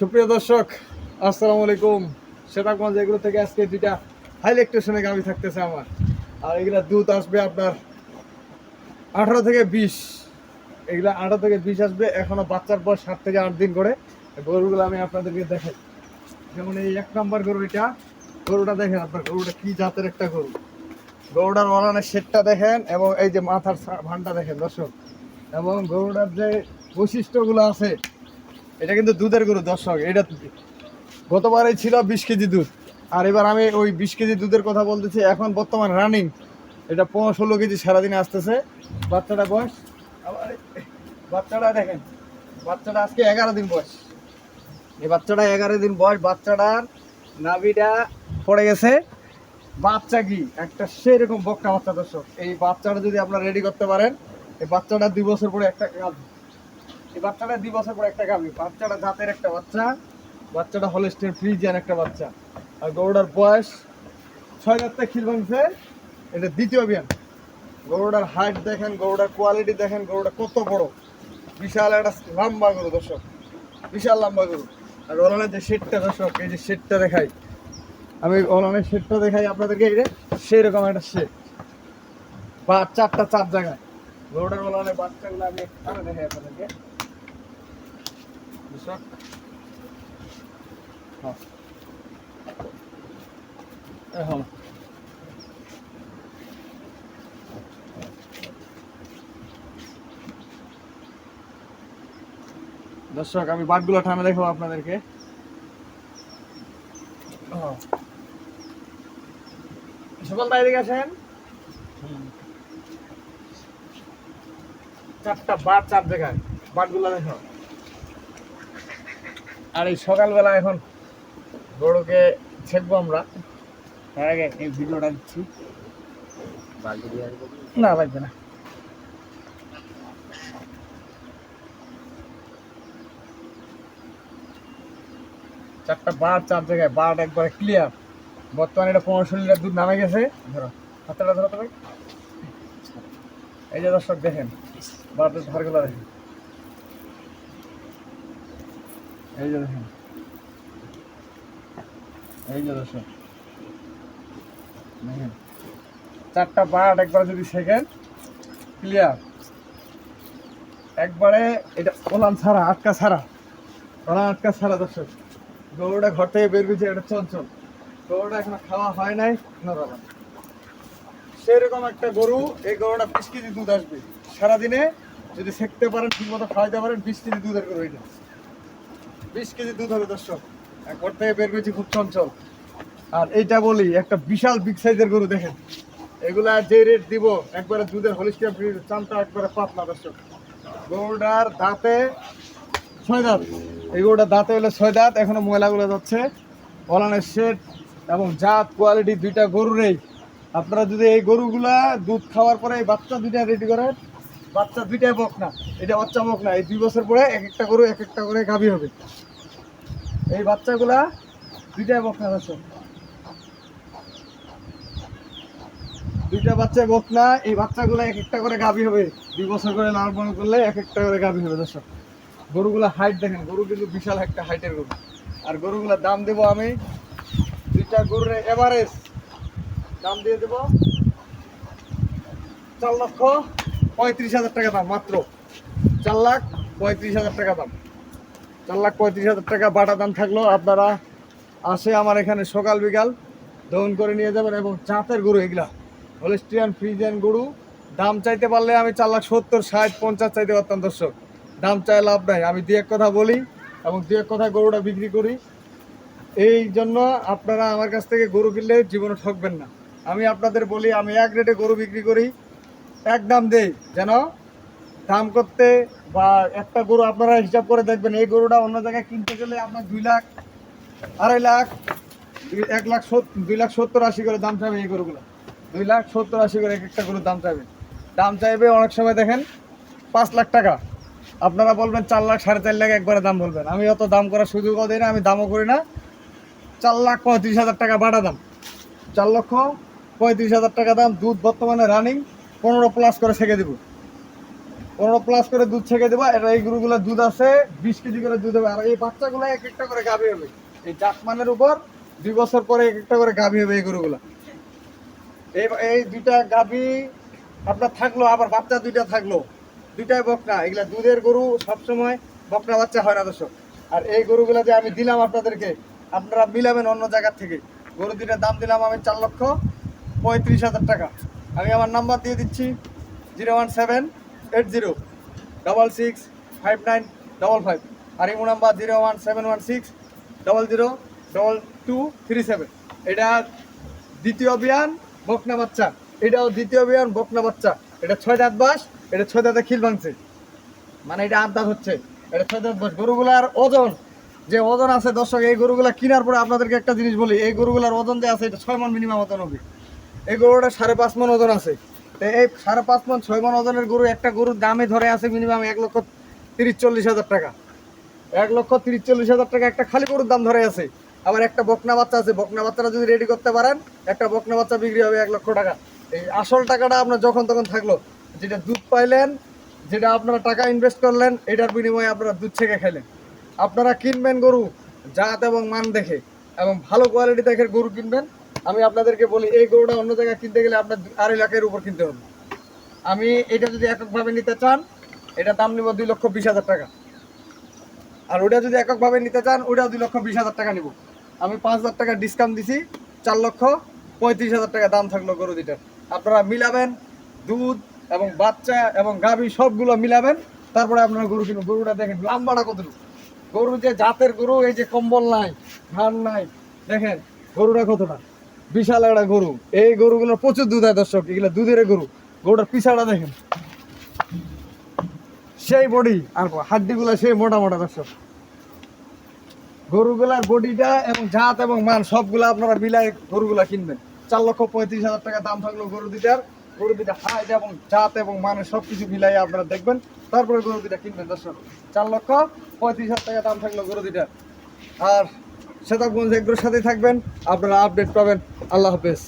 সুপ্রিয় দর্শক, আসসালামু আলাইকুম। সেটাগঞ্জ এগুলো থেকে আজকে দুইটা হাই ইলেকট্রেশনে গাভি থাকতেছে আমার। আর এগুলা দুধ আসবে আপনার আঠারো থেকে বিশ। এগুলা আঠারো থেকে বিশ আসবে, এখনও বাচ্চার পর সাত থেকে আট দিন করে। গরুগুলো আমি আপনাদেরকে দেখাই। যেমন এই এক নম্বর গরু এটা, গরুটা দেখেন আপনার, গরুটা কি জাতের একটা গরু। গরুটার ওলানের শেডটা দেখেন এবং এই যে মাথার ভানটা দেখেন দর্শক। এবং গরুটার যে বৈশিষ্ট্যগুলো আছে এটা কিন্তু দুধের গরু, দর্শক, এটা গতবারে ছিল বিশ কেজি দুধ। আর এবার আমি ওই বিশ কেজি দুধের কথা বলতেছি, এখন বর্তমান রানিং এটা পনেরো ষোলো কেজি সারাদিনে আসতেছে। বাচ্চাটা বয়স, আবার বাচ্চাটা দেখেন, বাচ্চাটা আজকে এগারো দিন বয়স। এই বাচ্চাটা এগারো দিন বয়স, বাচ্চাটার নাভিটা পড়ে গেছে। বাচ্চা কি? একটা সেরকম বক্কা বাচ্চা, দর্শক। এই বাচ্চাটা যদি আপনারা রেডি করতে পারেন, এই বাচ্চাটা দুই বছর পরে একটা এই বাচ্চাটা দুই বছর পরে একটা গাভী বাচ্চাটা জাতের একটা বাচ্চা, বাচ্চাটা হলস্টের ফ্রিজিয়ান একটা বাচ্চা। আর গরুটার বয়স ছয় রাত্রে খিল ভাঙছে। এটা দ্বিতীয় বিয়ান গরুটার হাইট দেখেন, গরুটার কোয়ালিটি দেখেন, গরুটা কত বড়। বিশাল একটা লম্বা গরু, দর্শক। বিশাল লম্বা গরু। আর ওলানের যে শেডটা, দর্শক, এই যে শেডটা দেখাই। আমি ওলানের শেডটা দেখাই আপনাদেরকে, এই যে সেরকম একটা শেড। বা চারটা চার জায়গায়। গরুটার ওলানের বাচ্চাগুলো আমি একটু দেখাই আপনাদেরকে। দর্শক হ্যাঁ এখন দর্শক আমি বাটগুলো ঠান্ডা দেখাবো আপনাদেরকে। সকল তাই দিকে আসেন। চারটা বাট চার জায়গায়। বাটগুলো দেখো। আর এই সকালবেলা এখন গরুকে ছেকবো আমরা। তার আগে এই ভিডিওটা দিচ্ছি। না, লাগবে না। চারটা বার চার জায়গায়, বার একবারে ক্লিয়ার বর্তমানে এটা পনেরো ষোলো লিটার দুধ নামে গেছে। ধরো, হাতটা ধরো তবে এই যে দর্শক, দেখেন। বারোটার ধারগুলো দেখেন। এই যে দেখেন। এই যে দেখেন। চারটা বাট একবার যদি শেখেন ক্লিয়ার একবারে এটা ওলান ছাড়া, আটকা ছাড়া। ওলান আটকা ছাড়া দর্শক। গরুটা ঘর থেকে বের করছে এটা চঞ্চল। গরুটা এখনও খাওয়া হয় নাই নরম সেরকম একটা গরু, এই গরুটা বিশ কেজি দুধ আসবে। সারাদিনে যদি সেকতে পারেন ঠিক মতো খাওয়াইতে পারেন, বিশ কেজি দুধের গরু এটা। বিশ কেজি দুধ হবে দর্শক। ঘর থেকে বের করেছি খুব চঞ্চল। আর এইটা বলি, একটা বিশাল বিগ সাইজের গরু দেখেন। এগুলা যে রেট দিব, একবারে দুধের হলিস্টিয়া চামটা একবারে পাতলা দর্শক। গরুটার দাঁতে ছয় দাঁত। এই গরুটার দাঁতে হলে ছয় দাঁত, এখনও ময়লাগুলো যাচ্ছে। অলানের শেড এবং জাত কোয়ালিটি দুইটা গরুরই। আপনারা যদি এই গরুগুলা দুধ খাওয়ার পরে এই বাচ্চা দুইটা রেডি করেন বাচ্চা দুইটাই বক না, এটা বাচ্চা বক না, এই দুই বছর পরে এক একটা গরু এক একটা করে গাভী হবে। এই বাচ্চাগুলা দুইটাই বক না দর্শক দুইটা বাচ্চা বক না, এই বাচ্চাগুলো এক একটা করে গাভী হবে। দুই বছর করে লাল পালন করলে এক একটা করে গাভী হবে, দর্শক। গরুগুলা হাইট দেখেন, গরু কিন্তু বিশাল একটা হাইটের গরু। আর গরুগুলার দাম দেবো আমি দুইটা গরুর এভারেজ দাম দিয়ে দেবো চার লক্ষ পঁয়ত্রিশ হাজার টাকা দাম, মাত্র। চার লাখ পঁয়ত্রিশ হাজার টাকা দাম। চার লাখ পঁয়ত্রিশ হাজার টাকা বাটা দাম থাকল। আপনারা আসে আমার এখানে সকাল বিকাল দহন করে নিয়ে যাবেন এবং চাঁতের গরু এগুলা। হলিস্টিয়ান ফ্রিজিয়ান গরু। দাম চাইতে পারলে আমি চার লাখ সত্তর, ষাট, পঞ্চাশ চাইতে পারতাম, দর্শক। দাম চাই লাভ নাই। আমি দু এক কথা বলি এবং দু এক কথা গরুটা বিক্রি করি। এই জন্য আপনারা আমার কাছ থেকে গরু কিনলে জীবনে ঠকবেন না। আমি আপনাদের বলি, আমি এক রেটে গরু বিক্রি করি। এক দাম দেই, যেন দাম করতে বা একটা গরু আপনারা হিসাব করে দেখবেন, এই গরুটা অন্য জায়গায় কিনতে গেলে আপনার দুই লাখ, আড়াই লাখ, এক লাখ দুই লাখ সত্তর আশি করে দাম চাইবে এই গরুগুলো। দুই লাখ সত্তর আশি করে এক একটা গরুর দাম চাইবে। দাম চাইবে অনেক সময় দেখেন, পাঁচ লাখ টাকা। আপনারা বলবেন চার লাখ, সাড়ে চার লাখ একবারে দাম বলবেন। আমি অত দাম করার সুযোগও দিই না, আমি দামও করি না। চার লাখ পঁয়ত্রিশ হাজার টাকা বাটা দাম। চার লক্ষ পঁয়ত্রিশ হাজার টাকা দাম, দুধ বর্তমানে রানিং পনেরো প্লাস করে ছেঁকে দিব। পনেরো প্লাস করে দুধ ছেঁকে দেবো, এটা এই গরুগুলোর দুধ আছে, বিশ কেজি করে দুধ হবে। আর এই বাচ্চাগুলো এক একটা করে গাভী হবে। এই জাতমানের উপর দুই বছর পরে এক একটা করে গাভী হবে এই গরুগুলো। এই এই দুইটা গাভী আপনার থাকল, আবার বাচ্চা দুইটা থাকল। দুইটাই বকনা, এগুলা দুধের গরু সবসময় বকনা বাচ্চা হয় না দর্শক। আর এই গরুগুলো যে আমি দিলাম আপনাদেরকে, আপনারা মিলাবেন অন্য জায়গার থেকে। গরু দুইটার দাম দিলাম আমি চার লক্ষ পঁয়ত্রিশ হাজার টাকা। আমি আমার নাম্বার দিয়ে দিচ্ছি zero one seven eight zero double six five nine double five আর imo number zero one seven one six double zero double two three seven. এটা দ্বিতীয় বিয়ান বকনা বাচ্চা। এটাও দ্বিতীয় বিয়ান বকনা বাচ্চা। এটা ছয় দাঁত বাস, এটা ছয় দাঁতে খিল ভাঙছে। মানে এটা আট দাঁত হচ্ছে। এটা ছয় দাঁত বাস। গরুগুলার ওজন, যে ওজন আছে দর্শক, এই গরুগুলা কেনার পরে আপনাদেরকে একটা জিনিস বলি, এই গরুগুলার ওজন যে আছে, এটা ছয় মন মিনিমাম ওজন হবে। এই গরুটা সাড়ে পাঁচ মন ওজন আছে। তো এই সাড়ে পাঁচ মন ছয় মন ওজনের গরু, একটা গরুর দামে ধরে আছে মিনিমাম এক লক্ষ তিরিশ চল্লিশ হাজার টাকা। এক লক্ষ তিরিশ চল্লিশ হাজার টাকা একটা খালি গরুর দাম ধরে আছে। আবার একটা বকনা বাচ্চা আছে, বকনা বাচ্চাটা যদি রেডি করতে পারেন, একটা বকনা বাচ্চা বিক্রি হবে এক লক্ষ টাকা। এই আসল টাকাটা আপনার যখন তখন থাকল, যেটা দুধ পাইলেন, যেটা আপনারা টাকা ইনভেস্ট করলেন, এটার বিনিময়ে আপনারা দুধ ছেঁকে খেলেন আপনারা কিনবেন গরু জাত এবং মান দেখে, এবং ভালো কোয়ালিটি দেখে গরু কিনবেন। আমি আপনাদেরকে বলি, এই গরুটা অন্য জায়গায় কিনতে গেলে আপনার আড়াই লাখের উপর কিনতে হবে। আমি এটা যদি এককভাবে নিতে চান, এটা দাম নিব দুই লক্ষ বিশ হাজার টাকা। আর ওটা যদি এককভাবে নিতে চান ওটাও দুই লক্ষ বিশ হাজার টাকা নিব। আমি পাঁচ হাজার টাকা ডিসকাউন্ট দিছি, চার লক্ষ পঁয়ত্রিশ হাজার টাকা দাম থাকল গরু দুইটার। আপনারা মিলাবেন, দুধ এবং বাচ্চা এবং গাভী সবগুলো মিলাবেন, তারপরে আপনারা গরু কিনুন। গরুটা দেখেন লাম্বাটা কতটুকু? গরু যে জাতের গরু, এই যে কম্বল নাই, ধান নাই, দেখেন, গরুটা কতটা? বিশাল একটা গরু। এই গরুগুলো প্রচুর দুধ হয় দর্শক, এগুলো দুধের গরু। গরুটার পিছাটা দেখেন। সেই বডি, আর হাড্ডিগুলো সেই মোটা মোটা দর্শক। গরুগুলার বডিটা এবং জাত এবং মান, সবগুলো আপনারা মিলাই গরুগুলা কিনবেন। চার লক্ষ পঁয়ত্রিশ হাজার টাকা দাম থাকল গরু দুইটার। গরু দুইটা হাইট এবং জাত এবং মানের সব কিছু মিলাই আপনারা দেখবেন। তারপরে গরু দুইটা কিনবেন দর্শক। চার লক্ষ পঁয়ত্রিশ হাজার টাকা দাম থাকল গরু দুইটার। আর সেতাবগঞ্জ এগ্রোর সাথে থাকবেন আপনারা আপডেট পাবেন। আল্লাহ হাফেজ।